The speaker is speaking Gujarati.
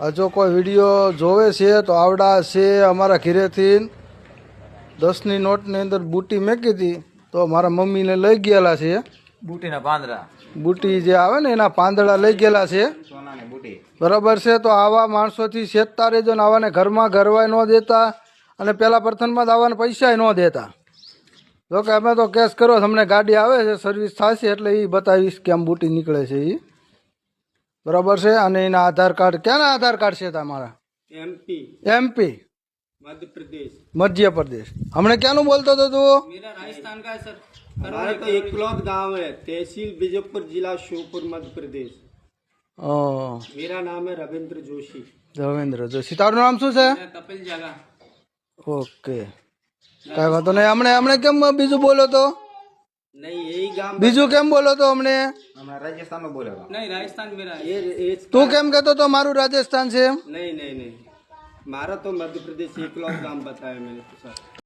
જો કોઈ વીડિયો જોવે છે તો આવડા છે અમારા ઘરેથી. દસની નોટની અંદર બુટી મેકી હતી તો મારા મમ્મીને લઈ ગયેલા છે. બુટીના પાંદડા. બુટી જે આવે ને એના પાંદડા લઈ ગયેલા છે. બરાબર છે તો આવા માણસોથી શેતતા રહેજો ને આવાને ઘરમાં ઘરવાય ન દેતા અને પેલા પ્રથમમાં જ આવાને પૈસા ન દેતા. જોકે અમે તો કેસ કરો તમને ગાડી આવે છે સર્વિસ થશે એટલે એ બતાવીશ કેમ બુટી નીકળે છે એ બરાબર છે અને એના આધાર કાર્ડ ક્યાંના આધાર કાર્ડ છે તમારા एमपी એમપી मध्य प्रदेश મધ્યપ્રદેશ હમણે ક્યાંનું બોલતો હતો તું मेरा राजस्थान का है सर हमारा तो एकलौत गांव है तहसील बीजपुर जिला श्योपुर मध्य प्रदेश અ, मेरा नाम है रविंद्र जोशी રવિન્દ્ર જોશી તારું નામ શું છે कपिल जगा ઓકે કાંઈ વાંધો નહીં હમણે હમણે કેમ બીજું બોલો તો नहीं यही गांव બીજું કેમ બોલો તો હમણે તું કેમ કહેતો તો મારું રાજસ્થાન છે નહીં નહીં નહીં. મારા તો મધ્યપ્રદેશ એકલો ગામ બતાવે મેં.